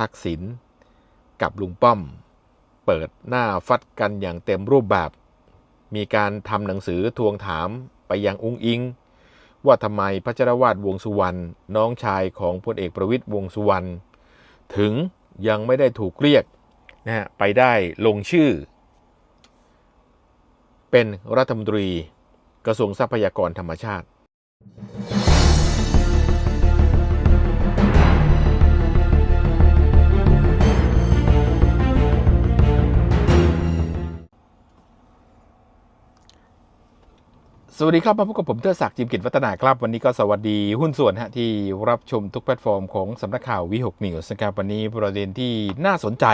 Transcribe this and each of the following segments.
ทักษิณกับลุงป้อม เปิดหน้าฟัดกันอย่างเต็มรูปแบบ มีการทำหนังสือทวงถามไปยังอุ้งอิง ว่าทำไมพระจรวาดวงสุวรรณน้องชายของพลเอกประวิตยวงสุวรรณถึงยังไม่ได้ถูกเรียกนะฮะไปได้ลงชื่อ เป็นรัฐมนตรีกระทรวงทรัพยากรธรรมชาติ สวัสดีครับ มาพบกับผมเทอศักดิ์จิมกิจวัฒนาครับ วันนี้ก็สวัสดีหุ้นส่วนฮะที่รับชมทุกแพลตฟอร์มของสำนักข่าววิหกนิวส์นะครับวันนี้ประเด็นที่น่าสนใจ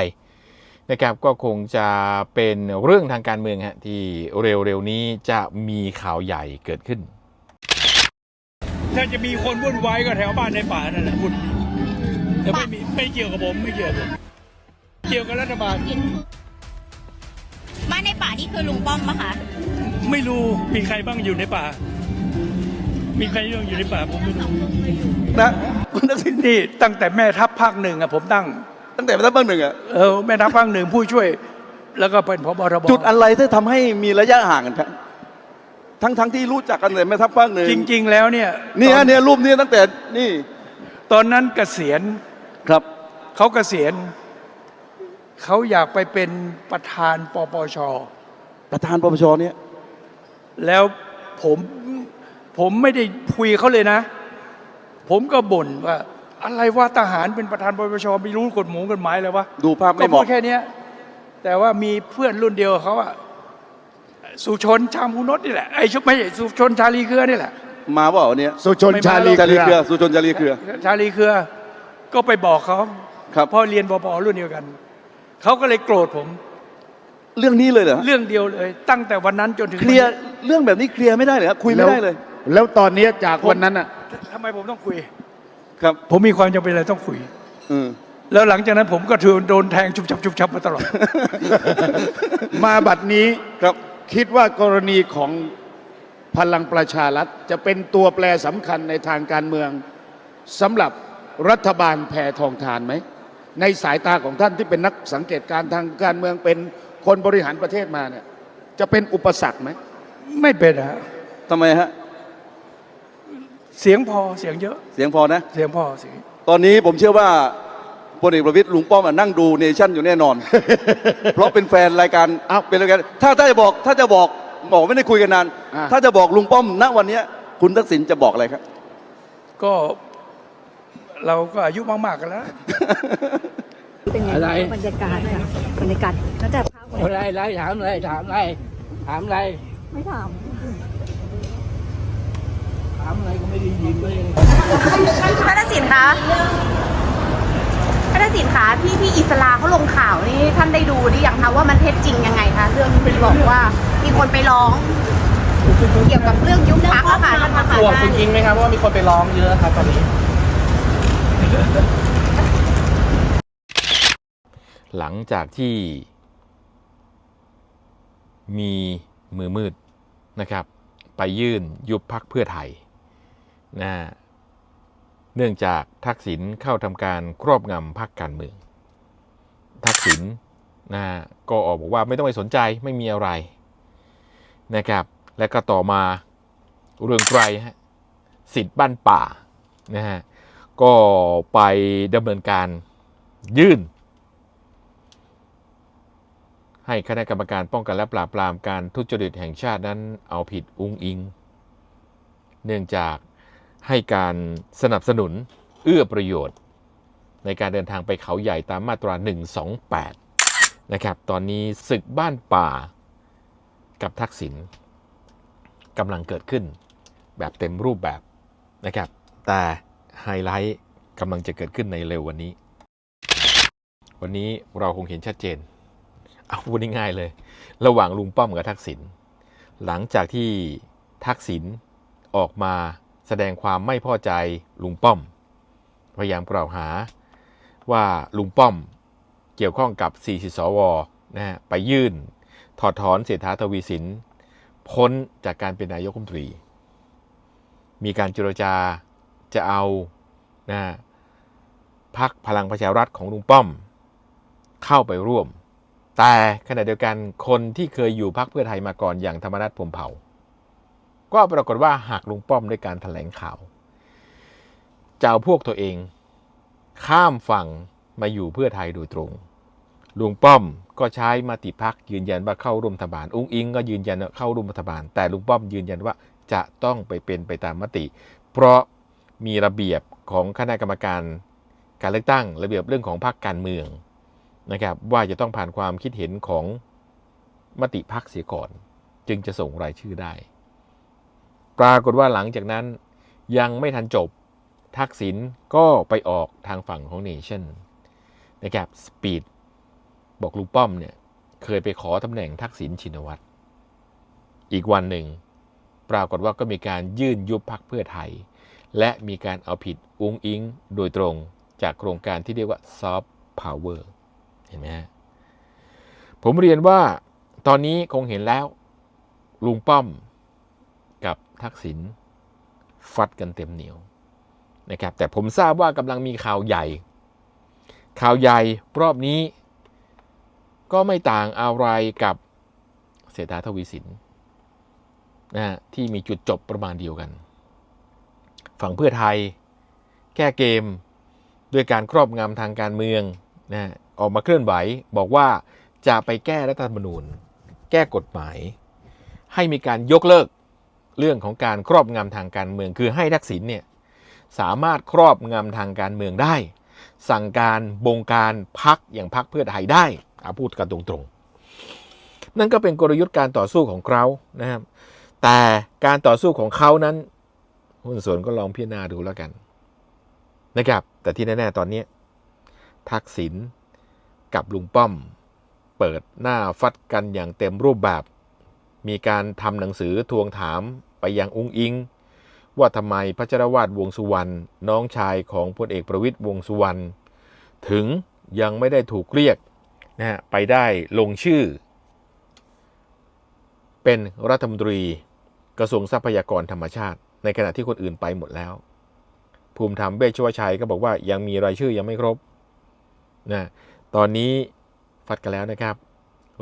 นะครับก็คงจะเป็นเรื่องทางการเมืองฮะที่เร็วๆนี้จะมีข่าวใหญ่เกิดขึ้น ถ้าจะมีคนวุ่นวายก็แถวบ้านในป่านั่นแหละวุ่นแต่ไม่มีไม่เกี่ยวกับผมไม่เกี่ยวกับผมเกี่ยวกับรัฐบาลบ้านในป่านี่คือลุงป้อมปะคะ ไม่รู้มีใครบ้างอยู่ในป่า มีใครบ้างอยู่ในป่าผมไม่รู้นะคุณทักษิณนี่ตั้งแต่แม่ทัพภาคหนึ่งอะผมตั้ง ตั้งแต่รัฐบาลหนึ่งอะเออแม่ทัพภาคหนึ่งผู้ช่วย แล้วก็เป็นพบทบจุดอะไรที่ทำให้มีระยะห่างกันครับทั้งทั้งที่รู้จักกันเลยแม่ทัพภาคหนึ่งจริง ๆ แล้วเนี่ยนี่ตอฮะเนี่ยรูปนี้ตั้งแต่นี่ ตอนนั้นเกษียณครับเขาเกษียณเขาอยากไปเป็นประธานปปชประธานปปชเนี่ย แล้วผมผมไม่ได้คุยเขาเลยนะ ผมก็บ่นว่า อะไรว่าทหารเป็นประธานปปชไม่รู้กฎหมงกฎหมายเลยวะดูภาพก็ไม่เหพูมาะดแค่เนี้ยแต่ว่ามีเพื่อนรุ่นเดียวกับเขาอะสุชนชามพูนนท์นี่แหละไอ้ชุบไม่ใช่สุชนชาลีเครือนี่แหละ มาว่าวันนี้สุชนชาลีจารีเคเครืรืออ สุชนจารีเครือ ชาลีเครือ ก็ไปบอกเขาครับ เพราะเรียนปปรุ่นเดียวกัน เขาก็เลยโกรธผม เรื่องนี้เลยเหรอเรื่องเดียวเลย ตั้งแต่วันนั้นจนถึงเคลียร์เรื่องแบบนี้เคลียร์ไม่ได้เลยครับคุยไม่ได้เลย แล้วตอนนี้จากวันนั้นอะทำไมผมต้องคุย ครับ ผมมีความจำเป็นอะไรต้องคุยเออแล้วหลังจากนั้นผมก็ถือโดนแทงชุบชับชุบชับมาตลอด มาบัดนี้ครับคิดว่ากรณีของพลังประชารัฐจะเป็นตัวแปรสำคัญในทางการเมืองสำหรับรัฐบาลแพทองทานไหม ในสายตาของท่านที่เป็นนักสังเกตการณ์ทางการเมืองเป็น คนบริหารประเทศมาเนี่ย จะเป็นอุปสรรคไหมไม่เป็นฮะทำไมฮะ เสียงพอเสียงเยอะ เสียงพอนะ เสียงพอเสียงตอนนี้ผมเชื่อว่าพลเอกประวิตยลุงป้อมอะนั่งดูเนชั่นอยู่แน่นอน เพราะเป็นแฟนรายการอ้าวเป็นรายการถ้าถ้าจะบอกถ้าจะบอกบอกไม่ได้คุยกันนาน อ่า ถ้าจะบอกลุงป้อมณวันเนี้ยคุณทักษิณจะบอกอะไรครับ ก็เราก็อายุมากๆกันแล้ว เป็นไงอะไร บรรยากาศค่ะบรรยากาศตั้งแต่ข้าว อะไรอะไรถามอะไรถามอะไรถามอะไรไม่ถาม ถามอะไรก็ไม่ได้ยินเลยพระนสินคะพระนสินคะพี่พี่อิสลาเขาลงข่าวนี่ท่านได้ดูหรือยังคะว่ามันเท็จจริงยังไงคะเรื่องที่บอกว่ามีคนไปร้อง เกี่ยวกับเรื่องยุบพักอะค่ะท่านประธานห่วงจริงๆไหมครับว่ามีคนไปร้องเยอะครับตอนนี้หลังจากที่ มีมือมืดนะครับ ไปยื่นยุบพักเพื่อไทยนะเนื่องจากทักษิณเข้าทำการครอบงำพักการเมือง ทักษิณนะก็ออกบอกว่าไม่ต้องไปสนใจไม่มีอะไรนะครับ และก็ต่อมาเรื่องไกลฮะสิทธิ์บ้านป่านะฮะก็ไปดำเนินการยื่น ให้คณะกรรมการป้องกันและปราบปรามการทุจริตแห่งชาตินั้นเอาผิดอุ้งอิง เนื่องจากให้การสนับสนุนเอื้อประโยชน์ ในการเดินทางไปเขาใหญ่ตามมาตรา 128 นะครับ ตอนนี้ศึกบ้านป่ากับทักษิณกำลังเกิดขึ้นแบบเต็มรูปแบบนะครับ แต่ไฮไลท์กำลังจะเกิดขึ้นในเร็ววันนี้ วันนี้เราคงเห็นชัดเจน เอาพูดง่ายๆเลย ระหว่างลุงป้อมกับทักษิณหลังจากที่ทักษิณออกมาแสดงความไม่พอใจลุงป้อม พยายามกล่าวหาว่าลุงป้อมเกี่ยวข้องกับ4สวนะฮะไปยื่น ถอดถอนเศรษฐาทวีสิน พ้นจากการเป็นนายกรัฐมนตรี มีการเจรจาจะเอานะพักพลังประชารัฐของลุงป้อม เข้าไปร่วม แต่ขณะเดียวกันคนที่เคยอยู่พักเพื่อไทยมาก่อนอย่างธรรมนัฐพรมเผ่า ก็ปรากฏว่าหากลุงป้อมด้วยการถแถลงข่าว เจะเอาพวกตัวเอง ข้ามฝั่งมาอยู่เพื่อไทยโดยตรงลุงป้อมก็ใช้มาติพักยืนยันว่าเข้าร่วมรัฐบาล อุ้งอิงก็ยืนยันเข้าร่วมรัฐบาล แต่ลุงป้อมยืนยันว่าจะต้องไปเป็นไปตามมติ เพราะมีระเบียบของคณะกรรมการการเลือกตั้ง ระเบียบเรื่องของพรรคการเมือง นะครับว่าจะต้องผ่านความคิดเห็นของมติพักเสียก่อน จึงจะส่งรายชื่อได้ ปรากฏว่าหลังจากนั้นยังไม่ทันจบทักษิณก็ไปออกทางฝั่งของเนชั่นนะครับสปีดบอกลุงป้อมเนี่ยเคยไปขอตำแหน่งทักษิณชินวัตรอีกวันหนึ่ง ปรากฏว่าก็มีการยื่นยุบพักเพื่อไทย และมีการเอาผิดอุ้งอิงโดยตรงจากโครงการที่เรียกว่าซอฟต์พาวเวอร์ เห็นไหมฮะผมเรียนว่าตอนนี้คงเห็นแล้ว ลุงป้อมกับทักษิณฟัดกันเต็มเหนียวนะครับ แต่ผมทราบว่ากำลังมีข่าวใหญ่ ข่าวใหญ่รอบนี้ ก็ไม่ต่างอะไรกับเศรษฐาทวีสินนะฮะที่มีจุดจบประมาณเดียวกัน ฝั่งเพื่อไทย แก้เกมด้วยการครอบงำทางการเมือง นะออกมาเคลื่อนไหวบอกว่าจะไปแก้รัฐธรรมนูญ แก้กฎหมาย ให้มีการยกเลิกเรื่องของการครอบงำทางการเมือง คือให้ทักษิณเนี่ยสามารถครอบงำทางการเมืองได้ สั่งการบงการพักอย่างพักเพื่อไทยได้อาพูดกันตรงๆ นั่นก็เป็นกลยุทธ์การต่อสู้ของเขานะครับ แต่การต่อสู้ของเขานั้นหุ้นส่วนก็ลองพิจารณาดูแล้วกันนะครับ แต่ที่แน่ๆตอนนี้ ทักษิณกับลุงป้อม เปิดหน้าฟัดกันอย่างเต็มรูปแบบ มีการทำหนังสือทวงถามไปยังอุ้งอิง ว่าทำไมพระเจรวาดวงสุวรรณน้องชายของพลเอกประวิตยวงสุวรรณถึงยังไม่ได้ถูกเรียกนะฮะไปได้ลงชื่อ เป็นรัฐมนตรีกระทรวงทรัพยากรธรรมชาติ ในขณะที่คนอื่นไปหมดแล้ว ภูมิธรรมเบชชวชัยก็บอกว่ายังมีรายชื่อยังไม่ครบ นะตอนนี้ฟัดกันแล้วนะครับ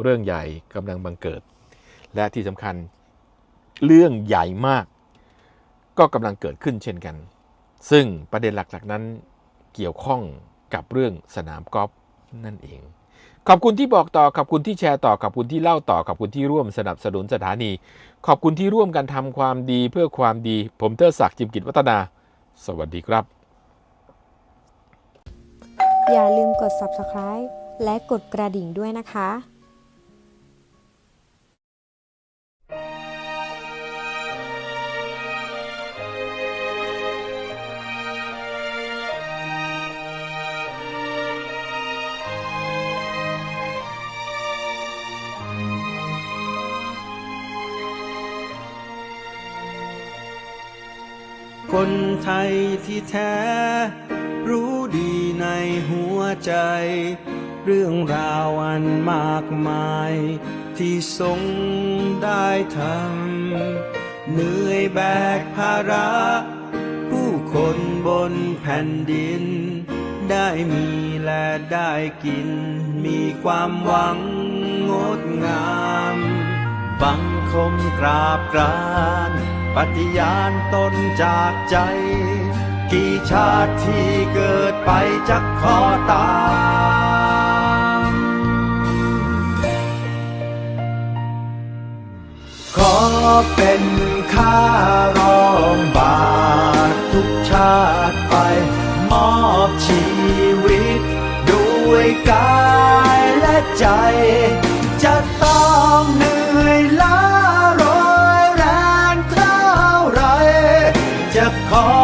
เรื่องใหญ่กำลังบังเกิด และที่สำคัญเรื่องใหญ่มาก ก็กำลังเกิดขึ้นเช่นกัน ซึ่งประเด็นหลักๆนั้นเกี่ยวข้องกับเรื่องสนามกอล์ฟนั่นเอง ขอบคุณที่บอกต่อ ขอบคุณที่แชร์ต่อ ขอบคุณที่เล่าต่อ ขอบคุณที่ร่วมสนับสนุนสถานี ขอบคุณที่ร่วมกันทำความดีเพื่อความดี ผมเทอศักดิ์จิมกิจวัฒนา สวัสดีครับ อย่าลืมกด subscribe และกดกระดิ่งด้วยนะคะคนไทยที่แท้ หัวใจ เรื่องราวอันมากมาย ที่ทรงได้ทำเหนื่อยแบกภาระ ผู้คนบนแผ่นดิน ได้มีและได้กิน มีความหวังงดงามบังคมกราบกราน ปฏิญาณตนจากใจ กี่ชาติที่เกิดไปจะขอตามขอเป็นข้ารองบาททุกชาติไป มอบชีวิต ด้วยกายและใจ จะต้องเหนื่อยล้าโรยแรงเท่าไรจะขอ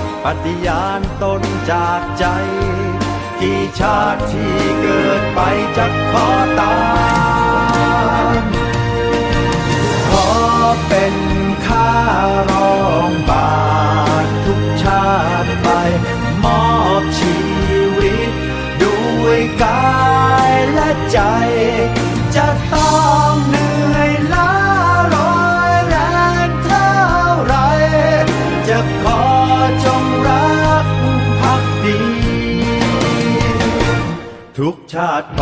ปฏิญาณตนจากใจ ที่ชาติที่เกิดไปจะขอตามขอเป็นข้ารองบาททุกชาติไป มอบชีวิต ด้วยกายและใจ จะต้อง ชาติไป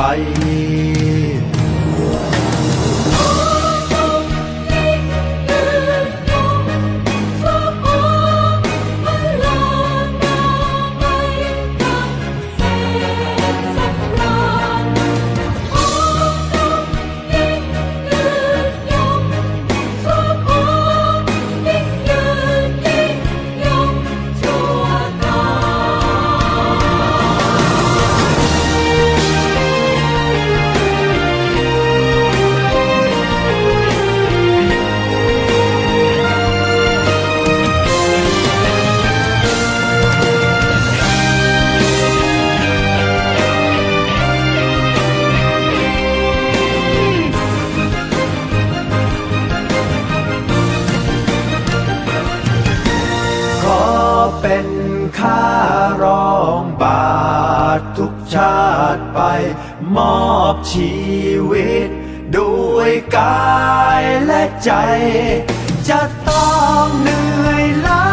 าติไป มอบชีวิต ด้วยกายและใจ จะต้องเหนื่อยล้า